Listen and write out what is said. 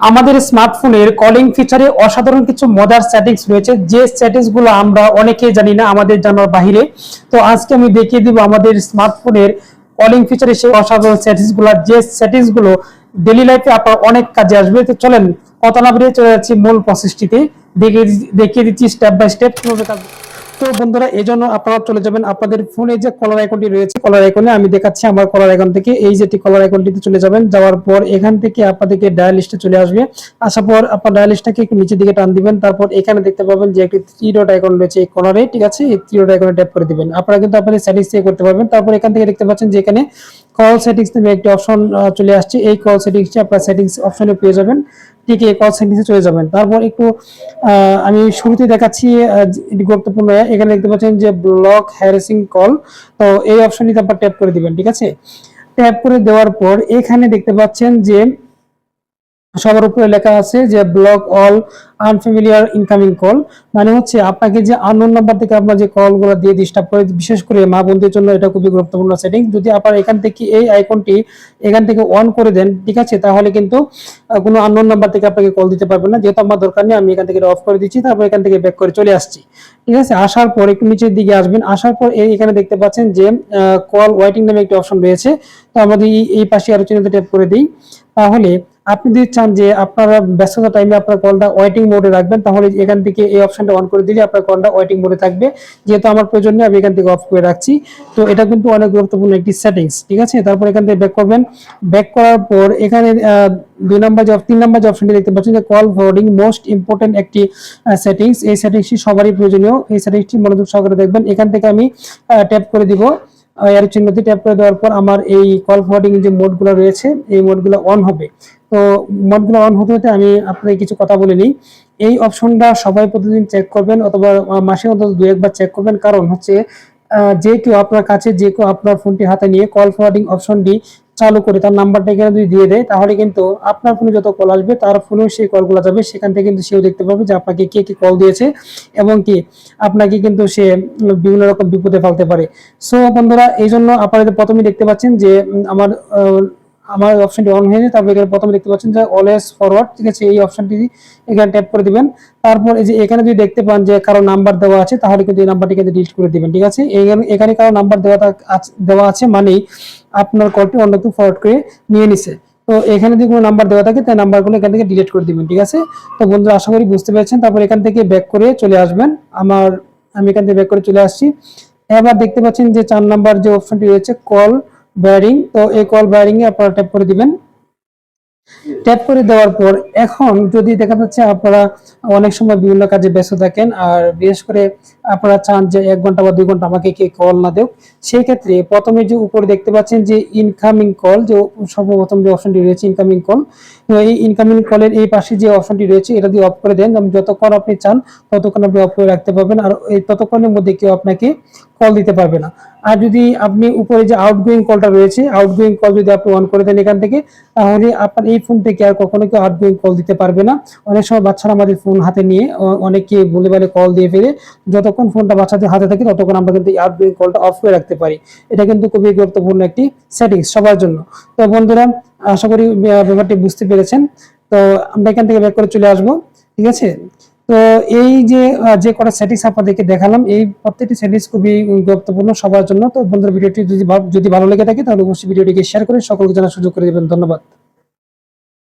আমাদের স্মার্টফোনের কলিং ফিচারে অসাধারণ কিছু মজার সেটিংস রয়েছে। যে সেটিংসগুলো আমরা অনেকেই জানি না আমাদের জানার বাহিরে। তো আজকে আমি দেখিয়ে দিব আমাদের স্মার্টফোনের কলিং ফিচারে সেই অসাধারণ সেটিংসগুলো যে সেটিংসগুলো ডেলি লাইফে আপনার অনেক কাজে আসবে। তো চলেন, কথা না বেরিয়ে চলে যাচ্ছি মূল প্রসেসটিতে দেখিয়ে দেখিয়ে দিচ্ছি স্টেপ বাই স্টেপ কীভাবে কাজ তো বন্ধুরা, এই জন্য আপনারা চলে যাবেন আপনাদের ফোনে যে কলার আইকনটি রয়েছে কলার আইকনে আমি দেখাচ্ছি আমার কলার আইকন থেকে। এই যেটি কলার আইকনটিতে চলে যাবেন, যাওয়ার পর এখান থেকে আপনাদেরকে ডায়াল লিস্টে চলে আসবে। আসার পর আপনার ডায়াল লিস্টটাকে একটু নিচের দিকে টান দিবেন, তারপর এখানে দেখতে পাবেন যে একটি থ্রি ডট আইকন রয়েছে এই কলারে ঠিক আছে? এই থ্রি ডট আইকনে ট্যাপ করে দিবেন। আপনারা কিন্তু আপনাদের সেটিংস থেকে করতে পারবেন। তারপর এখান থেকে দেখতে পাচ্ছেন যে এখানে কল সেটিংস নামে একটি অপশন চলে আসছে। এই কল সেটিংসটি আপনার সেটিংস অপশনে পেয়ে যাবেন। ঠিক এই কল সেটিংসে চলে যাবেন। তারপর একটু আমি শুরুতে দেখাচ্ছি গুরুত্বপূর্ণ এখানে দেখতে পাচ্ছেন যে ব্লক হ্যারাসিং কল তো এই অপশনটিতে আপনার ট্যাপ করে দিবেন, ঠিক আছে? ট্যাপ করে দেওয়ার পর এখানে দেখতে পাচ্ছেন যে সবার উপরে লেখা আছে যে block all unfamiliar incoming call মানে হচ্ছে আপনাকে যে আননোন নাম্বার থেকে আপনার যে কলগুলো দিয়ে ডিস্টার্ব করে, বিশেষ করে মা বোনদের জন্য এটা খুবই গুরুত্বপূর্ণ সেটিং যদি আপনার এখান থেকে এই আইকনটি এখান থেকে অন করে দেন, ঠিক আছে, তাহলে কিন্তু কোনো আননোন নাম্বার থেকে আপনাকে কল দিতে পারবেন না। যেহেতু আমার দরকার নেই, আমি এখান থেকে অফ করে দিচ্ছি, তারপর এখান থেকে ব্যাক করে চলে আসছি। ঠিক আছে? আসার পর একটু নিচের দিকে আসবেন। আসার পর এখানে দেখতে পাচ্ছেন যে কল ওয়াইটিং নামে একটি অপশন রয়েছে। তো আমাদের এই পাশে আরও চিহ্নতে ট্যাপ করে দিই। তাহলে আপনি যদি চান যে আপনারা ব্যস্ততা টাইমে আপনার কলটা ওয়েটিং মোডে রাখবেন, তাহলে এখান থেকে এই অপশনটা অন করে দিলে আপনার কলটা ওয়েটিং মোডে থাকবে। যেহেতু আমার প্রয়োজন নেই, আমি এখান থেকে অফ করে রাখছি। তো এটা কিন্তু অনেক গুরুত্বপূর্ণ একটি সেটিংস ঠিক আছে? তারপর এখান থেকে ব্যাক করবেন। ব্যাক করার পর এখানে দুই নাম্বার যে, তিন নাম্বার যে অপশনটি দেখতে পাচ্ছেন যে কল ফরওয়ার্ডিং মোস্ট ইম্পর্টেন্ট একটি সেটিংস এই সেটিংসটি সবারই প্রয়োজনীয়। এই সেটিংসটি মনোযোগ সহকারে দেখবেন। এখান থেকে আমি ট্যাপ করে দিব। এর চিহ্নটি ট্যাপ করে দেওয়ার পর আমার এই কল ফরওয়ার্ডিং যে মোডগুলো রয়েছে, এই মোডগুলো অন হবে। তো মোডগুলো অন হতে হতে আমি আপনাদের কিছু কথা বলে নিই। এই অপশনটা সবাই প্রতিদিন চেক করবেন অথবা মাসে অন্তত দু একবার চেক করবেন। কারণ হচ্ছে যে কেউ আপনার কাছে, যে কেউ আপনার ফোনটি হাতে নিয়ে কল ফরওয়ার্ডিং অপশনটি চালু করে তার নাম্বারটা এখানে যদি দিয়ে দেয়, তাহলে কিন্তু আপনার ফোনে যত কল আসবে, তার ফোনেও সেই কলগুলো যাবে। সেখান থেকে কিন্তু সেও দেখতে পাবে যে আপনাকে কে কে কল দিয়েছে এবং কি। আপনাকে কিন্তু সে বিভিন্ন রকম বিপদে ফেলতে পারে। সো বন্ধুরা এই জন্য আপনারা যে প্রথমে দেখতে পাচ্ছেন যে আমার আমার অপশনটি অন হয়েছে তারপর এখানে প্রথমে দেখতে পাচ্ছেন যে অলওয়েজ ফরওয়ার্ড ঠিক আছে, এই অপশনটি এখানে ট্যাপ করে দিবেন। তারপর এই যে এখানে যদি দেখতে পান যে কারও নাম্বার দেওয়া আছে, তাহলে কিন্তু এই নাম্বারটি কিন্তু ডিলিট করে দিবেন, ঠিক আছে? এখানে কারও নাম্বার দেওয়া দেওয়া আছে মানেই আপনার কলটি অন্য কেউ ফরওয়ার্ড করে নিয়ে নিছে। তো এখানে যদি কোনো নাম্বার দেওয়া থাকে তাই নাম্বারগুলো এখান থেকে ডিলিট করে দিবেন, ঠিক আছে? তো বন্ধুরা, আশা করি বুঝতে পেরেছেন। তারপর এখান থেকে ব্যাক করে চলে আসবেন। আমার, আমি এখান থেকে ব্যাক করে চলে আসছি। এবার দেখতে পাচ্ছেন যে চার নাম্বার যে অপশনটি রয়েছে কল ব্যারিং তো এই কল ব্যারিং এ আপনারা ট্যাপ করে দিবেন। ট্যাপ করে দেওয়ার পর এখন যদি দেখা যাচ্ছে আপনারা অনেক সময় বিভিন্ন কাজে ব্যস্ত থাকেন, আর বিশেষ করে আপনারা চান যে এক ঘণ্টা বা দুই ঘণ্টা আমাকে কে কল না দেও সেই ক্ষেত্রে প্রথমে যে উপরে দেখতে পাচ্ছেন যে ইনকামিং কল যে সর্বপ্রথম যে অপশনটি রয়েছে ইনকামিং কল এই ইনকামিং কলের এই পাশে যে অপশনটি রয়েছে, এটা দিয়ে অফ করে দেন। যতক্ষণ আপনি চান, ততক্ষণ আপনি অফ করে রাখতে পারবেন, আর এই ততক্ষণের মধ্যে কেউ আপনাকে কল দিতে পারবে না। আর যদি আপনি উপরে যে আউটগোয়িং কলটা রয়েছে আউটগোয়িং কল যদি আপনি অন করে দেন এখান থেকে, তাহলে আপনার এই ফোন থেকে আর কখনো কেউ আউটগোয়িং কল দিতে পারবে না। অনেক সময় বাচ্চারা আমাদের ফোন হাতে নিয়ে অনেকে বলে বলে কল দিয়ে ফেলে। যতক্ষণ ফোনটা বাচ্চাদের হাতে থাকে, ততক্ষণ আমরা কিন্তু এই আউটগোয়িং কলটা অফ করে রাখতে পারি। এটা কিন্তু খুবই গুরুত্বপূর্ণ একটি সেটিংস সবার জন্য। তো বন্ধুরা, আশা করি ব্যাপারটি বুঝতে পেরেছেন। তো আমরা এখান থেকে ব্যাক করে চলে আসব, ঠিক আছে? তো এই যে যে কটা সেটিংস আপনাদেরকে দেখালাম, এই প্রত্যেকটি সেটিংস খুবই গুরুত্বপূর্ণ সবার জন্য। তো বন্ধুরা, ভিডিওটি যদি যদি ভালো লেগে থাকে, তাহলে অবশ্যই ভিডিওটিকে শেয়ার করে সকলকে জানার সুযোগ করে দেবেন। ধন্যবাদ।